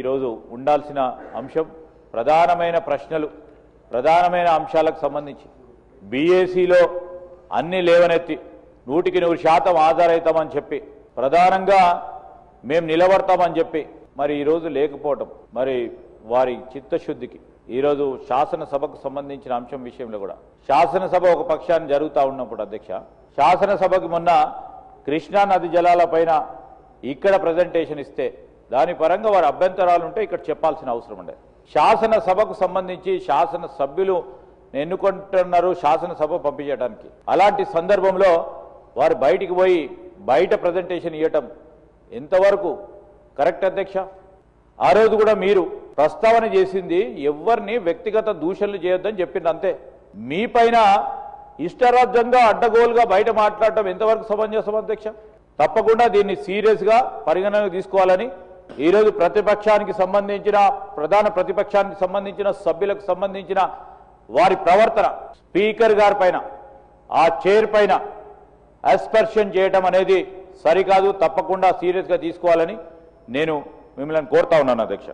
ఈరోజు ఉండాల్సిన అంశం ప్రధానమైన ప్రశ్నలు ప్రధానమైన అంశాలకు సంబంధించి. బీఏసీలో అన్ని లేవనెత్తి నూటికి నూరు శాతం ఆధారవుతామని చెప్పి ప్రధానంగా మేము నిలబడతామని చెప్పి మరి ఈరోజు లేకపోవటం మరి వారి చిత్తశుద్ధికి. ఈరోజు శాసనసభకు సంబంధించిన అంశం విషయంలో కూడా. శాసనసభ ఒక పక్షాన్ని జరుగుతూ ఉన్నప్పుడు అధ్యక్ష శాసనసభకు మొన్న కృష్ణా నది జలాల పైన ఇక్కడ ప్రజెంటేషన్ ఇస్తే దాని పరంగా వారి అభ్యంతరాలు ఉంటే ఇక్కడ చెప్పాల్సిన అవసరం ఉండదు శాసనసభకు సంబంధించి శాసన సభ్యులు ఎన్నుకుంటున్నారు శాసనసభ పంపించడానికి. అలాంటి సందర్భంలో వారు బయటికి పోయి బయట ప్రజెంటేషన్ ఇవ్వటం ఎంతవరకు కరెక్ట్ అధ్యక్ష? ఆ రోజు కూడా మీరు ప్రస్తావన చేసింది ఎవరిని వ్యక్తిగత దూషణలు చేయొద్దని చెప్పింది అంతే. మీ పైన ఇష్టరాజ్యంగా అడ్డగోలుగా బయట మాట్లాడటం ఎంతవరకు సమంజసం అధ్యక్ష? తప్పకుండా దీన్ని సీరియస్గా పరిగణనకు తీసుకోవాలని ఈరోజు ప్రతిపక్షానికి సంబంధించిన ప్రధాన ప్రతిపక్షానికి సంబంధించిన సభ్యులకు సంబంధించిన వారి ప్రవర్తన స్పీకర్ గారి పైన ఆ చైర్ పైన అస్పర్షన్ చేయటం అనేది సరికాదు తప్పకుండా సీరియస్గా తీసుకోవాలని నేను మిమ్మల్ని కోరుతా ఉన్నాను అధ్యక్ష.